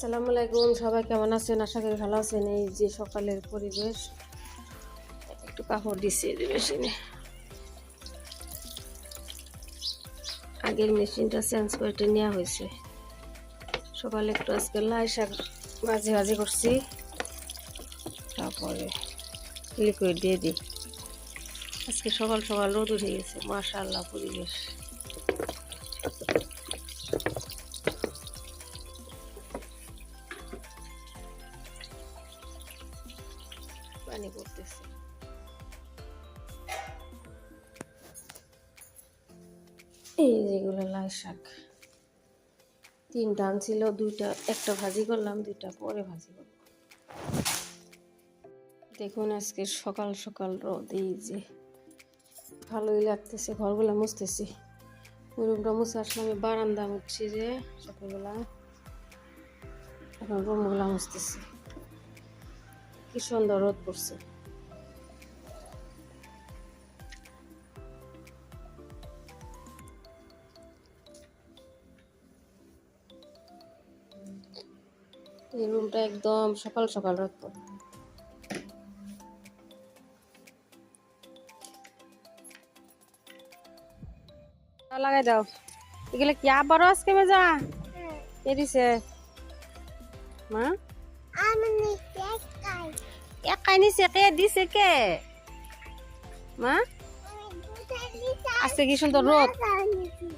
আসসালামু আলাইকুম, সবাই কেমন আছেন? আশা করি ভালো আছেন। এই যে সকালের পরিবেশ, একটু কাপড় দিচ্ছে মেশিনে আগের মেশিনটা চেঞ্জ করে নেওয়া হয়েছে। সকালে একটু আজকে লাই শাক ভাজি ভাজি করছি। তারপরে লিকুইড দিয়ে দিই। আজকে সকাল সকাল রোদ উঠে গেছে। মাশাআল্লাহ পরিবেশ। এই যেগুলো লাল শাক। তিনটা আনছিল, দুইটা, একটা ভাজি করলাম, দুইটা পরে ভাজি করলাম দেখুন আজকে সকাল সকাল রোদ, এই যে ভালোই লাগতেছে, ঘরগুলো মুছতেছি। রুমটা মুছে আসলে বারান্দা মুছছি যে সকালবেলা। এখন রুমগুলো মুছতেছি। কি সুন্দর রোদ পড়ছে। এই রুমটা একদম সকাল সকাল পড়ে লাগাই দাও। এগুলো কি আবারও আজকে মেজা দিছে? মা? একাই নিছে কে দিছে কে? মা? আজকে কি সুন্দর রোদ?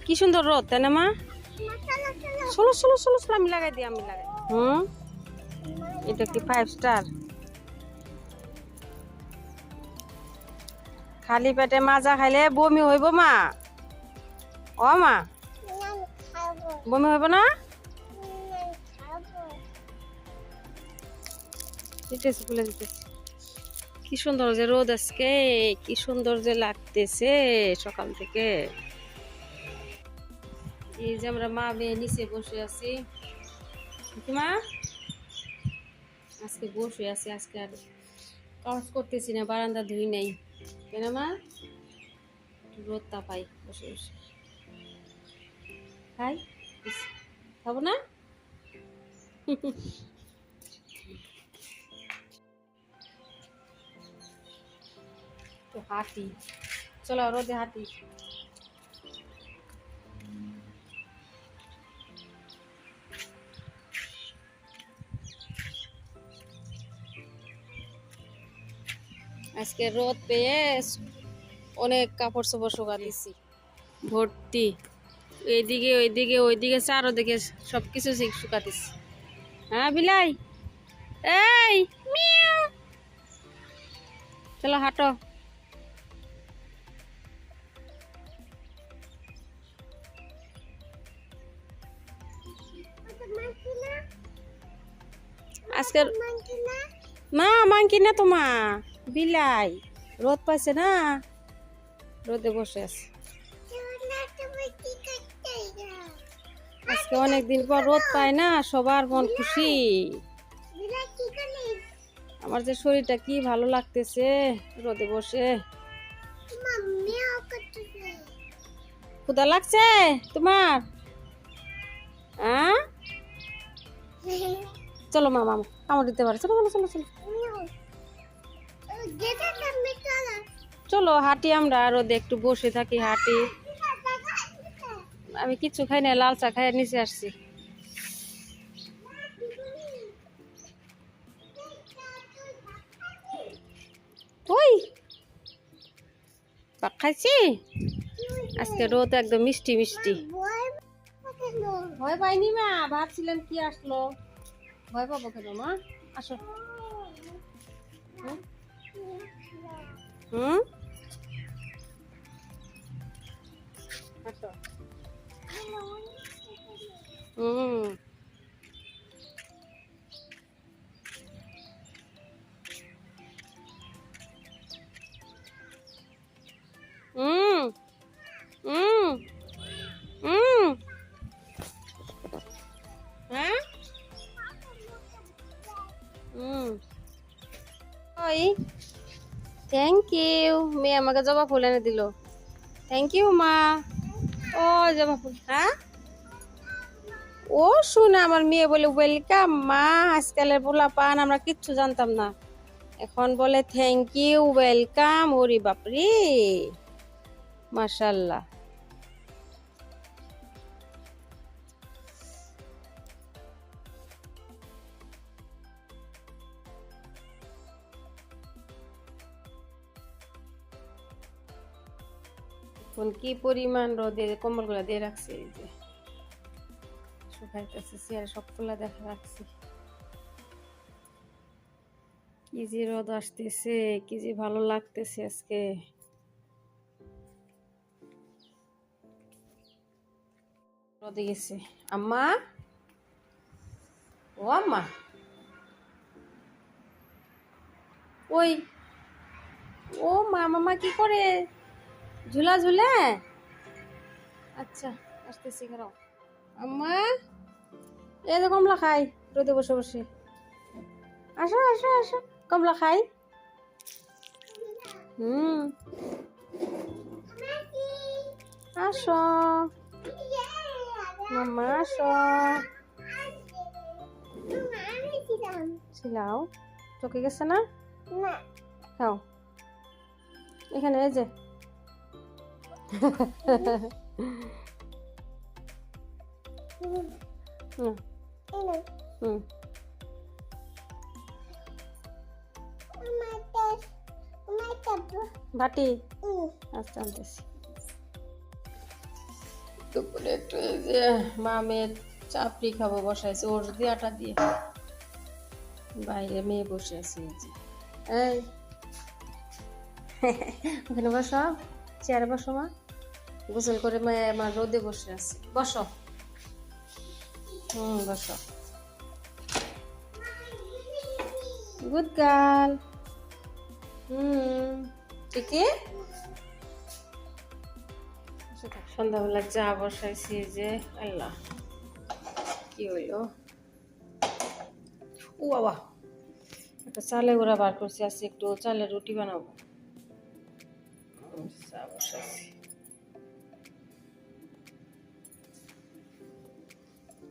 কি সুন্দর রোদ তাই না মা? চলো চলো। চলো চলো আমি লাগাই দিই আমি লাগাই হুম? এটা কি ফাইভ স্টার খালি পেটে মাজা খাইলে বমি হইব মা। ও মা। বমি হইব না? কি সুন্দর যে রোদ আজকে, কি সুন্দর যে লাগতেছে সকাল থেকে। এই যে আমরা মা মেয়ে নিচে বসে আছি। মা? আজকে বসে আছি, আজকে আর কাজ করতেছি না, বারান্দা ধুই নেই। কেন মা? রোদ তাপাই, বসে বসে। খাই? খাব না? তো হাঁটি। চলো রোদে হাঁটি। আজকে রোদ পেয়ে অনেক কাপড় চোপড় শুকা দিছি। ভর্তি। এইদিকে, ওইদিকে ওইদিকে চারোদিকে সব কিছু শুকা দিছি। হ্যাঁ বিলাই? এই চলো, হাঁটো। আজকের মা, মাংকি না তো মা বিলাই, রোদ পাইছে না? রোদে বসে আছে। আজকে অনেকদিন পর রোদ পায় না, সবার মন খুশি। আমার যে শরীরটা কি ভালো লাগতেছে, রোদে বসে। ক্ষুদা লাগছে তোমার? হ্যাঁ চলো মামা কামড় দিতে পারে। চলো চলো চলো। চলো, হাঁটি আমরা রোদে একটু বসে থাকি, হাঁটি। আমি কিছু খাই না, লাল চা খাই নিচে আসছি। ওই খাইছি? আজকে রোদ একদম মিষ্টি মিষ্টি। ভয় পাইনি মা, ভাবছিলাম কি আসলো। ভয় পাবো কেন মা? আসো। হুম? হুম আসো হুম হুম হুম হুম হ্যাঁ হুম ওই থ্যাংক ইউ মেয়ে আমাকে জবা ফুল এনে দিল। থ্যাংক ইউ মা। ও, জবা ফুল। হ্যাঁ? ও, শুনে আমার মেয়ে বলে ওয়েলকাম মা। আজকালের পোলা পান আমরা কিচ্ছু জানতাম না। এখন বলে থ্যাংক ইউ ওয়েলকাম ওরি বাপরি! মাশাল্লাহ। এখন কি পরিমাণ রোদে কম্বলগুলো দিয়ে রাখছে, এই যে শুকাইতেছে সবগুলা দেখা রাখছি। কি যে রোদ আসতেছে, কি যে ভালো লাগতেছে আজকে। রোদে গেছে। আম্মা? ও আম্মা? ওই, ও মা, মামা কি করে? ঝুলা ঝুলে? আচ্ছা আসতেছি খারাপ। আম্মা এই তো কমলা খাই রোদে বসে বসে। আসো আসো আসো কমলা খাই। হুম। আসো। মাম্মা আসো। ছিলাও? চোখে গেছে না। খাও। এখানে এই যে। বাটি? আচ্ছা আনতেছি। দুপুরে একটু এই যে মামের চাপড়ি খাব বসাইছে। ওর দিয়াটা দিয়ে বাইরে মেয়ে বসে আছে এই যে। এই। ওখানে বসো। চেয়ারে বসো মা। গোসল করে মেয়ে আমার রোদে বসে আছে। বসো। হুম, বসো। গুড গার্ল হুম, ঠিকই? সন্ধ্যাবেলা চা বসাইছি যে, আল্লাহ, কি হইল? ও বাবা, একটা চালে গুঁড়া বার করছি, আজকে একটু চালের রুটি বানাবো।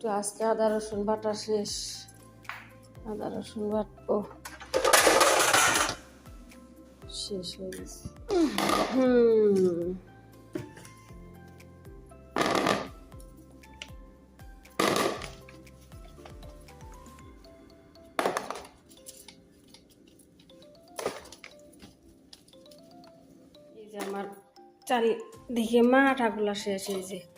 একটু আজকে আদা, রসুন বাটা শেষ। আদা, রসুন বাটবো। শেষ হয়ে গেছে। হুম। আমার চারিদিকে মাঠাগুলা শেষ যে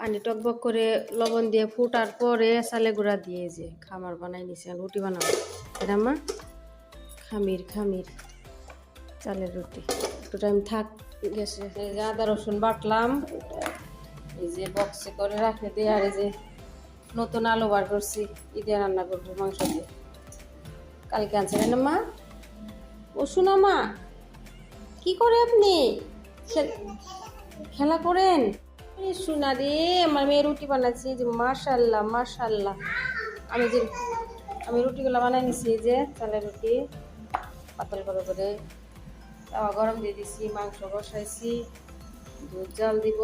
পানি টকবক করে লবণ দিয়ে ফুটার পরে চালে গুঁড়া দিয়ে যে খামার বানাই নিছে, রুটি বানাবো। এটা মা, খামির খামির, চালের রুটি। একটু টাইম থাক, গেছে। যে আদা, রসুন বাটলাম। এই যে বক্সে করে রাখে দিয়ে আর এই যে নতুন আলু বার করছি, ঈদে রান্না করব মাংস দিয়ে। কালকে আনছিলেন মা? ও শোনা মা, কি করে আপনি? খেলা করেন? এই শোনা রে, আমার মেয়ে রুটি যে মাশাল্লাহ মাশাল্লাহ। আমি যে, আমি রুটিগুলো বানাই নিছি যে চালের রুটি, পাতল করে করে। তাওয়া গরম দিয়ে দিছি, মাংস বসাইছি দুধ জাল দিব।